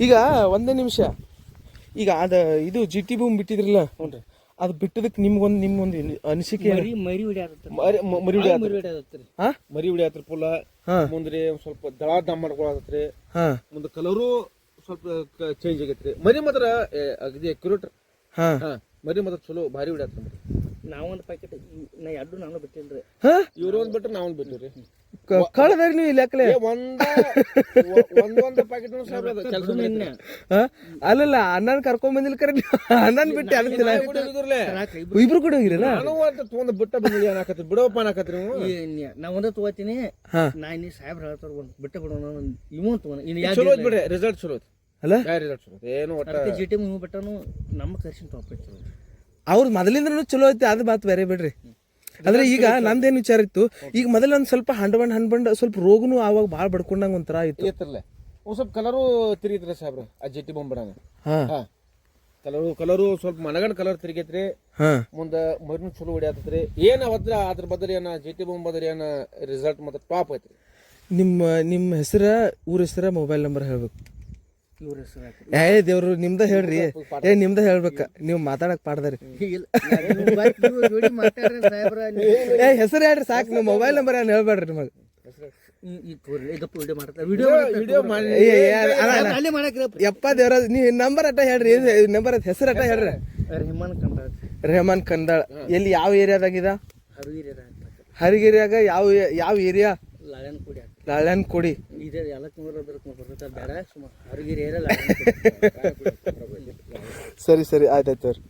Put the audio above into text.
ಈಗ ಒಂದೇ ನಿಮಿಷ. ಈಗ ಅದ ಇದು ಜಿ ಟಿ ಭೂಮಿ ಬಿಟ್ಟಿದ್ರಲ್ಲ ಅದು ಬಿಟ್ಟದಕ್ಕೆ ನಿಮ್ಗೊಂದು ನಿಮ್ಗೊಂದು ಅನಿಸಿಕೆ? ಮರಿ ಮರಿ ಮರಿ ಮ- ಮರಿ ಹೊಡಿ ಮರಿ ಹಾ? ಮರಿ ಪುಲ್ಲ. ಹಾ. ಮುಂದ್ರಿ ಒಂದ್ ಸ್ವಲ್ಪ ದಳ ದಮ್ ಮಾಡ್ಕೊಳತ್ರಿ ಹಾ. ಮುಂದೆ ಕಲರು ಸ್ವಲ್ಪ ಚೇಂಜ್ ಆಗೈತ್ರಿ. ಮರಿ ಮಾತ್ರ ಏ, ಅಗದಿ ಅಕ್ಯುರೇಟ್. ಹಾ. ಹಾ ಮರಿ ಮಾತ್ರ ಚಲೋ ಭಾರಿ ಹೊಡ್ಯಾತ್ರಿ ಮರಿ. ನಾವೊಂದು ಪ್ಯಾಕೆಟ್ ನಾ ಎರಡು ನಾನು ಬಿಟ್ಟಿನ್ರಿ. ಹಾ? ಇವ್ರು ಒಂದ್ ಬಿಟ್ರೆ ನಾವೊಂದ್ ಬಿಟ್ಟಿವ್ರಿ. ಕ- ಕಳ್ದಾಗ ನೀವು ಲೆಕ್ಕಲೆ ಅಲ್ಲಲ್ಲ ಅಣ್ಣನ ಕರ್ಕೊಂಡ್ ಬಂದಿಲ್ಲ ಕರೆ ಅಣ್ಣನ ಬಿಟ್ಟು ಅನ್ನಿಲ್ಲ ಇಬ್ರು ಕೂಡ ಹೋಗಿರಲ್ಲ? ನಾನು ಅಂತ ತೊಗೊಂಡ್ ಬಿಟ್ಟ ಬಂದಿಲ್ಲ ಏನಾಕತ್ರಿ ಬಿಡೋಪ್ಪ ಅನ್ನಾಕತ್ರಿ ನೀವು. ನಾ ಒಂದ ತಗೋತೀನಿ. ಹಾ. ನಾ ಇನ್ನಿ ಸಾಹೇಬ್ರ ಹೇಳ್ತಾರ ಒಂದ್ ಬಿಟ್ಟ ಬಿಡೋಣ ಒಂದ್ ಇವು ತಗೋಣ. ಇನ್ನು ಚಲೋ ಬಿಡ್ರಿ ರಿಸಲ್ಟ್ ಚಲೋ ಅಲ್ಲ? ರಿಸಲ್ಟ್ ಚಲೋ ಏನು ಒಟ್ಟ ಜಿ ಟಿ ಇವು ಬಿಟ್ಟನು ನಮ್ಮ ಕರ್ಸಿನ ಟಾಪ್ ಐತಿ ಅವ್ರ ಮೊದಲಿಂದನೂ ಚಲೋ ಐತಿ ಅದು ಮಾತು ಬೇರೆ ಬಿಡ್ರಿ. ಅಂದ್ರೆ ಈಗ ನಂದೇನು ವಿಚಾರ ಇತ್ತು ಈಗ ಮೊದಲ ಒಂದು ಸ್ವಲ್ಪ ಹಂಡ್ಬಂಡ್ ಹಂಡ್ಬಂಡ್ ಸ್ವಲ್ಪ ರೋಗನು ಆವಾಗ ಭಾಳ ಬಡ್ಕೊಂಡಂಗ ಒಂಥರ ಐತ್ರಲ್ಲ ಒಂದ್ ಸ್ವಲ್ಪ ಕಲರು ತಿರುಗಿತ್ರಿ ಸಾಹೇಬ್ರ ಆ ಜಟ್ಟಿ ಬೊಂಬಡಂಗ ಹಾ. ಹಾ. ಕಲರು ಕಲರು ಸ್ವಲ್ಪ ಮನಗಂಡ್ ಕಲರ್ ತಿರುಗೈತ್ರಿ ಹಾ. ಮುಂದ ಮರಿನ ಚಲೋ ಹೊಡಿಯಾತತ್ರಿ. ಏನ್ ಅವತ್ರ ಅದ್ರ ಬದಲಿ ಏನ ಜಟ್ಟಿ ಬೊಂಬ ಬದಲಿ ಏನ ರಿಸಲ್ಟ್ ಮತ್ತೆ ಟಾಪ್ ಐತ್ರಿ? ನಿಮ್ಮ ನಿಮ್ಮ ಹೆಸರ ಊರ ಹೆಸರ ಮೊಬೈಲ್ ನಂಬರ್ ಹೇಳ್ಬೇಕು. ಇವ್ರ ಹೆಸರು ಹಾಕಿ ಏ ದೇವ್ರು ನಿಮ್ದ ಹೇಳ್ರಿ. ಏ ನಿಮ್ದ ಹೇಳ್ಬೇಕ. ನೀವು ಮಾತಾಡಕ್ ಪಾಡ್ದಾರಿ. ಜೋಡಿ ಮಾತಾಡ್ರಿ ಸಾಹೇಬ್ರ. ಏ ಹೆಸರು ಹೇಳ್ರಿ ಸಾಕು. ನಿಮ್ಮ ಮೊಬೈಲ್ ನಂಬರ್ ಏನ್ ಹೇಳ್ಬೇಡ್ರಿ ನಿಮಗೆ? ಈ ತೋರಿ ಈಗ ವಿಡಿಯೋ ಮಾಡ್ತಾರೆ. ವಿಡಿಯೋ ವಿಡಿಯೋ ಮಾಡಿ ಏ, ಏ, ಅಲ್ಲ, ಅಲ್ಲ. ಅಲ್ಲೇ ಮಾಡಕ್ರಿ ಯಪ್ಪ ದೇವ್ರ ನೀವ್ ನಂಬರ್ ಅಟ್ಟ ಹೇಳ್ರಿ ನಂಬರ್ ಹೆಸರು ಅಟ್ಟ ಹೇಳ್ರಿ. ರೆಹಮಾನ್ ಕಂದಾಳ್. ರೆಹಮಾನ್ ಕಂದಾಳ್. ಎಲ್ಲಿ ಯಾವ ಏರಿಯಾದಾಗಿದ ಹರುಗಿರಿ ಹರಿಗಿರಿಯಾಗ ಯಾವ ಯಾವ ಏರಿಯಾ? ಲಾಳನ್ ಲಾಳ್ಯಾನ್ ಕೊಡಿ. ಇದೆ ಬರ್ತೈತೆ ಬೇಡ. ಲಾಳನ್ ಕುಡಿ. ಸರಿ ಸರಿ ಆಯ್ತಾಯ್ತು ಅವ್ರಿ